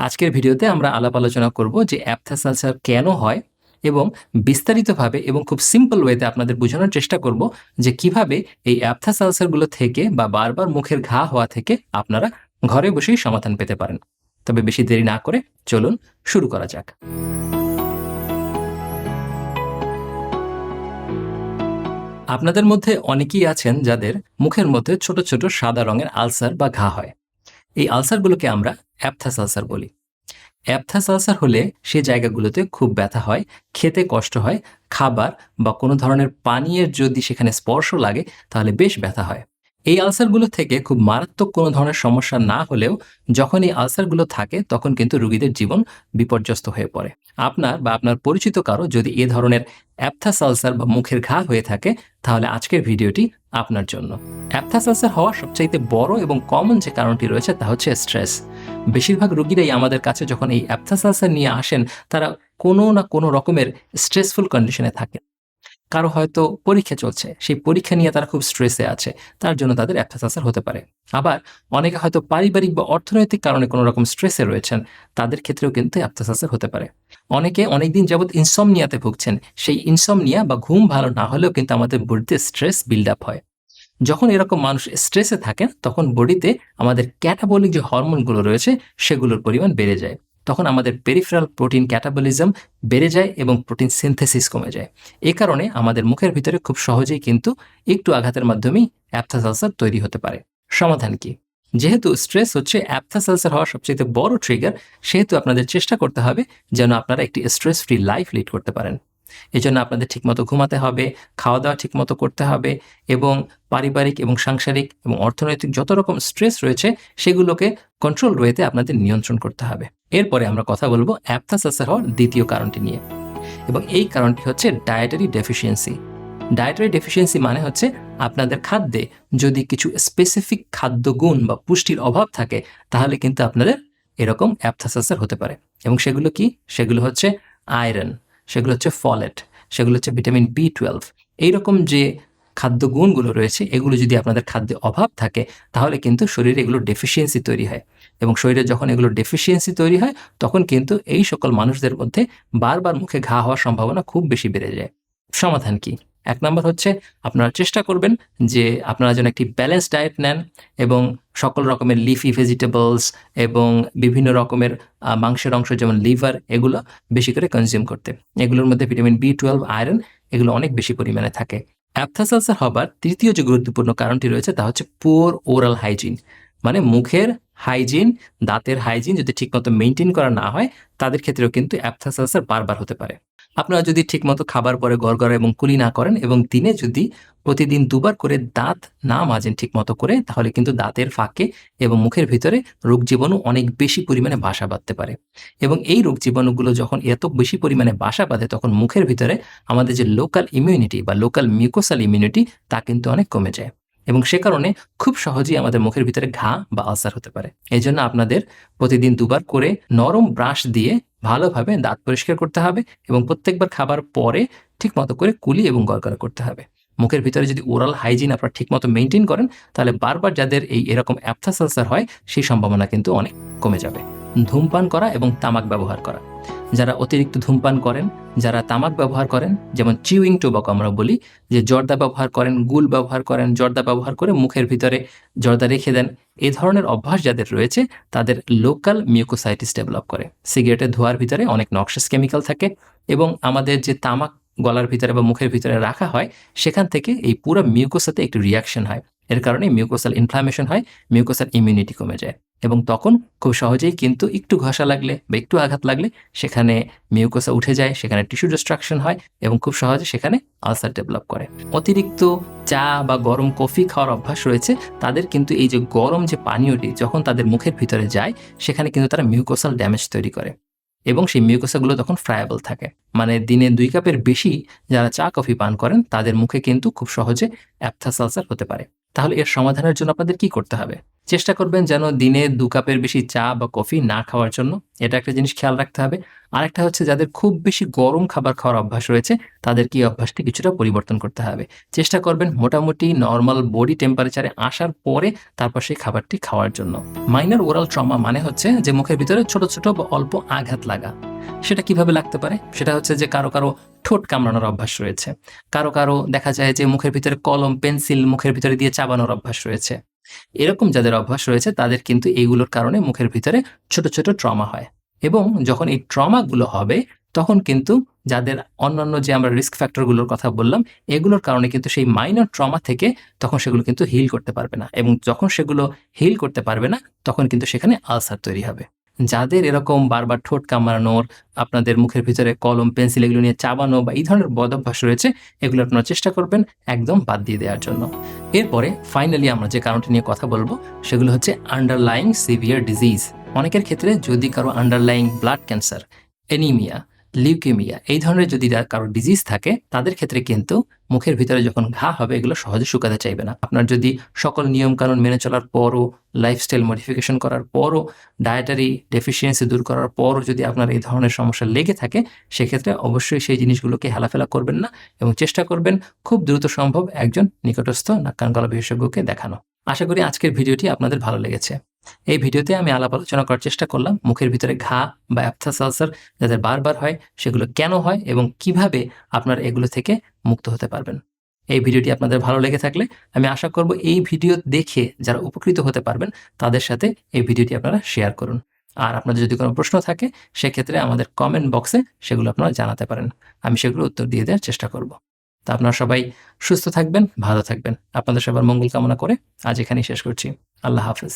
আজকের ভিডিওতে আমরা আলাপ আলোচনা করব যে অ্যাপথাস আলসার কেন হয় এবং বিস্তারিতভাবে এবং খুব সিম্পল ওয়েতে আপনাদের বোঝানোর চেষ্টা করব যে কীভাবে এই অ্যাপথাস আলসারগুলো থেকে বা বারবার মুখের ঘা হওয়া থেকে আপনারা ঘরে বসেই সমাধান পেতে পারেন। তবে বেশি দেরি না করে চলুন শুরু করা যাক। আপনাদের মধ্যে অনেকেই আছেন যাদের মুখের মধ্যে ছোট ছোট সাদা রঙের আলসার বা ঘা হয়। এই আলসারগুলোকে আমরা অ্যাপথাস আলসার বলি। অ্যাপথাস আলসার হলে সে জায়গাগুলোতে খুব ব্যথা হয়, খেতে কষ্ট হয়, খাবার বা কোনো ধরনের পানীয়ের যদি সেখানে স্পর্শ লাগে, তাহলে বেশ ব্যথা হয়। এই আলসারগুলো থেকে খুব মারাত্মক কোনো ধরনের সমস্যা না হলেও যখন এই আলসারগুলো থাকে, তখন কিন্তু রুগীদের জীবন বিপর্যস্ত হয়ে পড়ে। আপনার বা আপনার পরিচিত কারও যদি এ ধরনের অ্যাপথাস আলসার বা মুখের ঘা হয়ে থাকে, তাহলে আজকের ভিডিওটি আপনার জন্য। অ্যাপথাস আলসার হওয়ার সবচাইতে বড় এবং কমন যে কারণটি রয়েছে, তা হচ্ছে স্ট্রেস বেশিরভাগ রুগীরাই আমাদের কাছে যখন এই অ্যাপথাস আলসার নিয়ে আসেন, তারা কোনো না কোনো রকমের স্ট্রেসফুল কন্ডিশনে থাকে কারও হয়তো পরীক্ষা চলছে, সেই পরীক্ষা নিয়ে তারা খুব স্ট্রেসে আছে, তার জন্য তাদের অ্যাপথাস হতে পারে। আবার অনেকে হয়তো পারিবারিক বা অর্থনৈতিক কারণে কোনো রকম স্ট্রেসে রয়েছেন, তাদের ক্ষেত্রেও কিন্তু অ্যাপথাস আলসার হতে পারে। অনেকে অনেকদিন যাবৎ ইনসমনিয়াতে ভুগছেন, সেই ইনসমনিয়া বা ঘুম ভালো না হলেও কিন্তু আমাদের বডিতে স্ট্রেস বিল্ড আপ হয়। যখন এরকম মানুষ স্ট্রেসে থাকেন, তখন বডিতে আমাদের ক্যাটাবলিক যে হরমোনগুলো রয়েছে, সেগুলোর পরিমাণ বেড়ে যায়। তখন আমাদের পেরিফেরাল প্রোটিন ক্যাটাবলিজম বেড়ে যায় এবং প্রোটিন সিনথেসিস কমে যায়। এ কারণে আমাদের মুখের ভিতরে খুব সহজেই কিন্তু একটু আঘাতের মাধ্যমেই অ্যাপথাসালসার তৈরি হতে পারে। সমাধান কি? যেহেতু স্ট্রেস হচ্ছে অ্যাপথাসালসার হওয়ার সবচেয়ে বড় ট্রিগার সেহেতু আপনাদের চেষ্টা করতে হবে যেন আপনারা একটি স্ট্রেস ফ্রি লাইফ লিড করতে পারেন। এজন্য আপনাদের ঠিকমতো ঘুমাতে হবে খাওয়া দাওয়া ঠিকমতো করতে হবে এবং পারিবারিক এবং সাংসারিক এবং অর্থনৈতিক যত রকম স্ট্রেস রয়েছে সেগুলোকে কন্ট্রোল ওয়েতে আপনাদের নিয়ন্ত্রণ করতে হবে। এরপরে আমরা কথা বলব অ্যাপথাসাসার হওয়ার দ্বিতীয় কারণটি নিয়ে এবং এই কারণটি হচ্ছে ডায়েটারি ডেফিসিয়েন্সি ডায়েটারি ডেফিসিয়েন্সি মানে হচ্ছে আপনাদের খাদ্যে যদি কিছু স্পেসিফিক খাদ্যগুণ বা পুষ্টির অভাব থাকে তাহলে কিন্তু আপনাদের এরকম অ্যাপথাসাসার হতে পারে এবং সেগুলো কি? সেগুলো হচ্ছে আয়রন সেগুলো হচ্ছে ফলেট সেগুলো হচ্ছে ভিটামিন বি টুয়েলভ এইরকম যে খাদ্য গুণগুলো রয়েছে, এগুলো যদি আপনাদের খাদ্যে অভাব থাকে, তাহলে কিন্তু শরীরে এগুলো ডেফিসিয়েন্সি তৈরি হয়। এবং শরীরে যখন এগুলো ডেফিসিয়েন্সি তৈরি হয়, তখন কিন্তু এই সকল মানুষদের মধ্যে বারবার মুখে ঘা হওয়ার সম্ভাবনা খুব বেশি বেড়ে যায়। সমাধান কি? এক নম্বর হচ্ছে আপনারা চেষ্টা করবেন যে আপনারা যেন একটি ব্যালেন্স ডায়েট নেন এবং সকল রকমের লিফি ভেজিটেবলস এবং বিভিন্ন রকমের মাংসের অংশ যেমন লিভার এগুলো বেশি করে কনজিউম করতে। এগুলোর মধ্যে ভিটামিন বি টুয়েলভ আয়রন এগুলো অনেক বেশি পরিমাণে থাকে। অ্যাপথাসালসার হবার তৃতীয় যে গুরুত্বপূর্ণ কারণটি রয়েছে তা হচ্ছে পুয়ার ওরাল হাইজিন মানে মুখের হাইজিন দাঁতের হাইজিন যদি ঠিকমতো মেনটেন করা না হয়, তাদের ক্ষেত্রেও কিন্তু অ্যাপথাসালসার বারবার হতে পারে। আপনারা যদি ঠিকমতো খাবার পরে গড়গড়া এবং কুলি না করেন এবং দিনে যদি প্রতিদিন দুবার করে দাঁত না মাজেন ঠিকমতো করে, তাহলে কিন্তু দাঁতের ফাঁকে এবং মুখের ভিতরে রোগ জীবাণু অনেক বেশি পরিমাণে বাসা বাঁধতে পারে। এবং এই রোগ জীবাণুগুলো যখন এত বেশি পরিমাণে বাসা বাঁধে, তখন মুখের ভিতরে আমাদের যে লোকাল ইমিউনিটি বা লোকাল মিউকোসাল ইমিউনিটি তা কিন্তু অনেক কমে যায়। এবং সে কারণে খুব সহজেই আমাদের মুখের ভিতরে ঘা বা আলসার হতে পারে। এই জন্য আপনাদের প্রতিদিন দুবার করে নরম ব্রাশ দিয়ে ভালোভাবে দাঁত পরিষ্কার করতে হবে এবং প্রত্যেকবার খাবার পরে ঠিক মতো করে কুলি এবং গড়গড়া করতে হবে। মুখের ভিতরে যদি ওরাল হাইজিন আপনারা ঠিকমতো মেনটেন করেন, তাহলে বারবার যাদের এই এরকম অ্যাপথাস আলসার হয়, সেই সম্ভাবনা কিন্তু অনেক কমে যাবে। ধূমপান করা এবং তামাক ব্যবহার করা। যারা অতিরিক্ত ধূমপান করেন, যারা তামাক ব্যবহার করেন, যেমন চিউইং টোবাকো আমরা বলি, যে জর্দা ব্যবহার করেন, গুল ব্যবহার করেন, জর্দা ব্যবহার করে মুখের ভিতরে জর্দা রেখে দেন, এ ধরনের অভ্যাস যাদের রয়েছে, তাদের লোকাল মিউকোসাইটিস ডেভেলপ করে। সিগারেটের ধোয়ার ভিতরে অনেক নক্সাস কেমিক্যাল থাকে এবং আমাদের যে তামাক গলার ভিতরে বা মুখের ভিতরে রাখা হয়, সেখান থেকে এই পুরো মিউকোসাতে একটি রিয়াকশন হয়। এর কারণে মিউকোসাল ইনফ্লামেশন হয় মিউকোসাল ইমিউনিটি কমে যায়। এবং তখন খুব সহজেই কিন্তু একটু ঘষা লাগলে বা একটু আঘাত লাগলে সেখানে মিউকোসা উঠে যায়, সেখানে টিস্যু ডিস্ট্রাকশন হয় এবং খুব সহজে সেখানে আলসার ডেভেলপ করে। অতিরিক্ত চা বা গরম কফি খাওয়ার অভ্যাস রয়েছে, তাদের কিন্তু এই যে গরম যে পানীয়টি যখন তাদের মুখের ভিতরে যায়, সেখানে কিন্তু তারা মিউকোসাল ড্যামেজ তৈরি করে এবং সেই মিউকোসাগুলো তখন ফ্রায়াবল থাকে। মানে দিনে দুই কাপের বেশি যারা চা, কফি পান করেন, তাদের মুখে কিন্তু খুব সহজে অ্যাপথাস আলসার হতে পারে। তাহলে এর সমাধানের জন্য আপনাদের কি করতে হবে? চেষ্টা করবেন যেন দিনে দু কাপের বেশি চা বা কফি না খাওয়ার জন্য। এটা একটা জিনিস খেয়াল রাখতে হবে। আরেকটা হচ্ছে যাদের খুব বেশি গরম খাবার খাওয়ার অভ্যাস রয়েছে, তাদের কি অভ্যাসটি কিছুটা পরিবর্তন করতে হবে। চেষ্টা করবেন মোটামুটি নর্মাল বডি টেম্পারেচারে আসার পরে তারপর সেই খাবারটি খাওয়ার জন্য। মাইনার ওরাল ট্রমা মানে হচ্ছে যে মুখের ভিতরে ছোট ছোট বা অল্প আঘাত লাগা। সেটা কীভাবে লাগতে পারে? সেটা হচ্ছে যে কারও কারও ঠোঁট কামড়ানোর অভ্যাস রয়েছে। কারও কারও দেখা যায় যে মুখের ভিতরে কলম, পেন্সিল মুখের ভিতরে দিয়ে চাবানোর অভ্যাস রয়েছে। এরকম যাদের অভ্যাস রয়েছে, তাদের কিন্তু এইগুলোর কারণে মুখের ভিতরে ছোট ছোট ট্রমা হয়। এবং যখন এই ট্রমাগুলো হবে, তখন কিন্তু যাদের অন্যান্য যে আমরা রিস্ক ফ্যাক্টরগুলোর কথা বললাম, এগুলোর কারণে কিন্তু সেই মাইনর ট্রমা থেকে তখন সেগুলো কিন্তু হিল করতে পারবে না। এবং যখন সেগুলো হিল করতে পারবে না, তখন কিন্তু সেখানে আলসার তৈরি হবে। যাদের এরকম বারবার ঠোঁট কামড়ানোর, আপনাদের মুখের ভিতরে কলম, পেন্সিল এগুলো নিয়ে চাবানো বা এই ধরনের বদ অভ্যাস রয়েছে, এগুলো আপনারা চেষ্টা করবেন একদম বাদ দিয়ে দেওয়ার জন্য। এরপরে ফাইনালি আমরা যে কারণটি নিয়ে কথা বলব, সেগুলো হচ্ছে আন্ডারলাইং সিভিয়ার ডিজিজ অনেকের ক্ষেত্রে যদি কারও underlying blood cancer anaemia leukaemia এই ধরনের যদি কারও ডিজিজ থাকে, তাদের ক্ষেত্রে কিন্তু মুখের ভিতরে যখন ঘা হবে, এগুলো সহজে শুকাতে চাইবে না। আপনার যদি সকল নিয়মকানুন মেনে চলার পরও লাইফস্টাইল মডিফিকেশন করার পরও ডায়েটারি ডেফিসিয়েন্সি দূর করার পরও যদি আপনার এই ধরনের সমস্যা লেগে থাকে, সেক্ষেত্রে অবশ্যই সেই জিনিসগুলোকে হেলাফেলা করবেন না এবং চেষ্টা করবেন খুব দ্রুত সম্ভব একজন নিকটস্থ নাক কান গলা বিশেষজ্ঞকে দেখানো। আশা করি আজকের ভিডিওটি আপনাদের ভালো লেগেছে। এই ভিডিওতে আমি আলাপ আলোচনা করার চেষ্টা করলাম মুখের ভিতরে ঘা বা অ্যাপথাস আলসার যাদের বারবার হয়, সেগুলো কেন হয় এবং কীভাবে আপনার এগুলো থেকে মুক্ত হতে পারবেন। এই ভিডিওটি আপনাদের ভালো লেগে থাকলে আমি আশা করব এই ভিডিও দেখে যারা উপকৃত হতে পারবেন, তাদের সাথে এই ভিডিওটি আপনারা শেয়ার করুন। আর আপনাদের যদি কোনো প্রশ্ন থাকে, সেক্ষেত্রে আমাদের কমেন্ট বক্সে সেগুলো আপনারা জানাতে পারেন। আমি সেগুলো উত্তর দিয়ে দেওয়ার চেষ্টা করব। তা আপনারা সবাই সুস্থ থাকবেন, ভালো থাকবেন। আপনাদের সবার মঙ্গল কামনা করে আজ এখানেই শেষ করছি। আল্লাহ হাফেজ।